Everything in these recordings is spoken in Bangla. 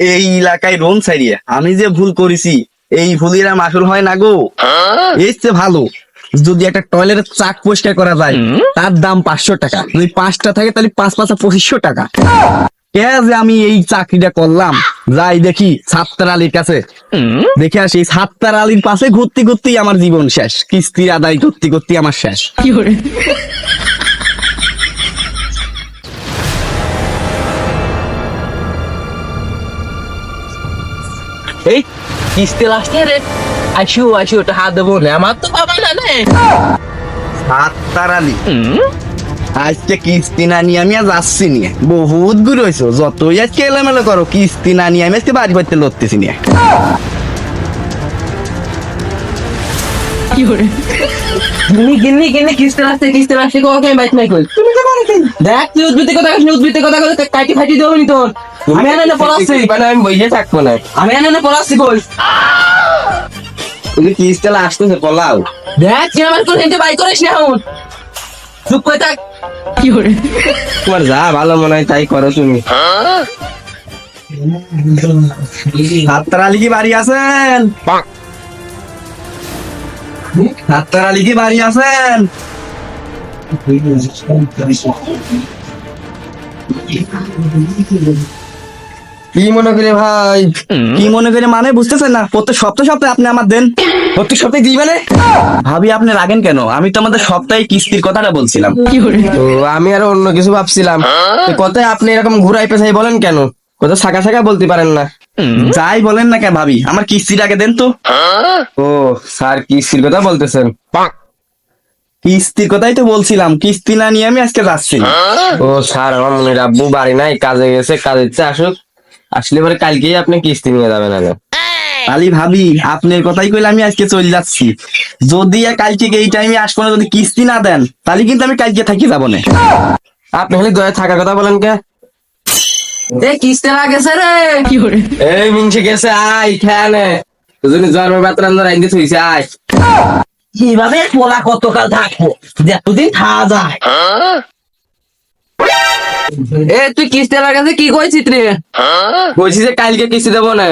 এই এলাকায় রোন ছাড়িয়ে। আমি যে ভুল করেছি এই ভুলের মাসুল হয় না গো। এর ভালো যদি একটা টয়লেটের চাক পরিষ্কার করা যায় তার দাম পাঁচশো টাকা। যদি পাঁচটা থাকে তাহলে পাঁচ পাঁচা পঁচিশশো টাকা। কে যে আমি এই চাকরিটা করলাম? যাই দেখি সাত্তার আলীর কাছে দেখে আসি এই সাত্তার আলীর পাশে ঘুরতে ঘুরতেই আমার জীবন শেষ। কিস্তির আদায় করতে করতে আমার শেষ। এই কিস্তি আসছে রে? আসু আসু ওটা হাত দেবো না। আমার তো বাবা না নে। সাত্তার আলী। আজকে কিস্তি না নিয়ে আমি আজ আসছি নিয়ে বহুত হয়েছো যতই আজকে এলোমেলো করো কিস্তি না নিয়ে আমি আজকে বাড়ি বাড়িতে লড়তেছি নিয়ে গিন্নি গিন্নি কিস্তি কিস্তি বাইক নাই কই তুমি তো দেখ তুই উদ্ভিদের কথা উদ্ভিদের কথা কাটি ফাটি দেবো নি তোর। আমি এনে না পড়াচ্ছি মানে আমি বইয়ে থাকব না। আমি এনে না পড়াচ্ছি কই তুমি কিস্তি আসতেছে পলাও? দেখ তুই আমার কোন হিন্দি বাইক করিস না এখন চুপ করে থাক। কি করে তোমার যা ভালো মনে হয় তাই করো তুমি। সাত্তার আলী কি বাড়ি আছেন? সাত্তার আলী কি বাড়ি আছেন? কি মনে করে ভাই? কি মনে করে মানে বুঝতেছেন না? প্রত্যেক সপ্তাহে সপ্তাহে আপনি আমার দেন। প্রত্যেক সপ্তাহে দিই মানে? ভাবি আপনি রাগেন কেন? আমি তো আমাদের সপ্তাহে কিস্তির কথাটা বলছিলাম। তো আমি আর অন্য কিছু ভাবছিলাম। কথায় আপনি এরকম ঘুরাই পেছাই বলেন কেন? কথা শাখা শাখা বলতে পারেন না। যাই বলেন না কেন ভাবি আমার কিস্তিটাকে দেন তো। ও স্যার কিস্তির কথা বলতেছেন? কিস্তির কথাই তো বলছিলাম। কিস্তি না নিয়ে আমি আজকে যাচ্ছি ও স্যার আমার মনে হয় আব্বু বাড়ি নাই কাজে গেছে কাজের আসুক। আসলে পরে কালকেই আপনি কিস্তি নিয়ে যাবেন আগে। আলী ভাবি আপনার কথাই কইলে আমি আজকে চলে যাচ্ছি। যদি কালকে এই টাইমে আসব না যদি কিস্তি না দেন তাহলে কিন্তু আমি কালকে থাকি যাব না। আপনি খালি দয়া থাকার কথা বলেন কে? এ কিস্তি লাগেছে রে! এই মিনছে গেছে আয় খেয়ালে দুজনে জন্মের বাতরা আমরা রাইন্দে থইছে আয়। কীভাবে পোলা কতকাল থাকব? যতদিন খাওয়া যায়। এ, তুই কিস্তির কাছে কি কইছিস রে? বলছি যে কালকে কিস্তি দেবো না।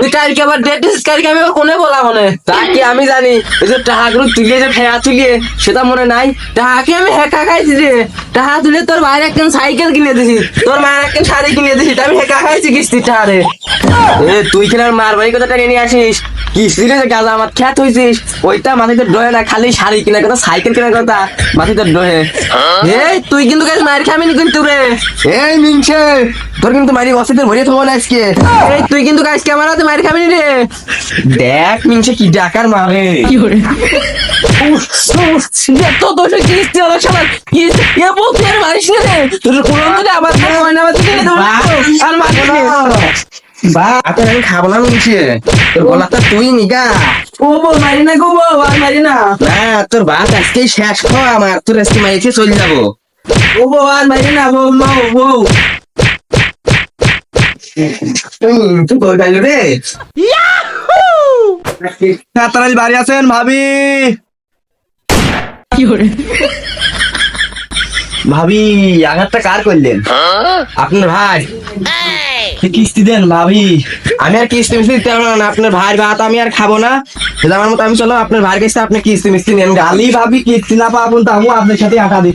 তুই কালকে আবার ডেট কালকে আমি কোনে বলা মনে তা কি আমি জানি। এই যে টাকাগুলো তুলিয়ে যে ফেয়া তুলিয়ে, সেটা মনে নাই। টাকা আমি হেকা খাইছি রে? টাকা তুলে তোর বাইরে একজন সাইকেল কিনে দিছি। তোর মায়ের একজন শাড়ি কিনে দিছি আমি হেকা খাইছি কিস্তি টাকা রে। এ তুই কিনা মার বাড়ি কথা টেনে নিয়ে আসিস গাজা আমার? খ্যাত হইছিস? ওইটা মাথাতে ডয়ে না খালি শাড়ি কেনার কথা সাইকেল কেনার কথা মাথাতে ডয়ে এ তুই কিন্তু গাছ মায়ের খাবি নি কিন্তু রে। এই মিনছে। তোর কিন্তু মারি অসিদের ভরিয়ে থাকব না আজকে। এই তুই কিন্তু গাছ ক্যামেরাতে মায়ের খাবি নি রে? দেখ মিনছে কি ডাকার মারে। উফ, উফ, এত দোষে কিস্তি হলো সবার কিস্তি এ বলতে আর মারিস না রে? তোর কোনো না তো। আর মারিস না। বা আপনার আমি খাব না মিনছে তোর গলাটা তুই নিগা। ও বউ মারি না গো বউ আর মারি না। না তোর ভাত আজকেই শেষ খাওয়া আমার তোর আজকে মাইকে চলে যাব। ও বউ আর মারি না বউ মা বউ। তুই রে। সাত্তার বাড়ি আছেন ভাবি। ভাবি আঘাতটা কার করলেন? আপনার ভাই। কিস্তি দেন ভাবি। আমি আর কিস্তি মিস্তি দিতে পারব না আপনার ভাই ভাত আমি আর খাব না। যদি আমার মতো আমি চলো আপনার ভাইয়ের কাছে আপনি কিস্তি মিস্তি নেন গালি ভাবি কিস্তি না পাবো তা আপনার সাথে আটা দিই।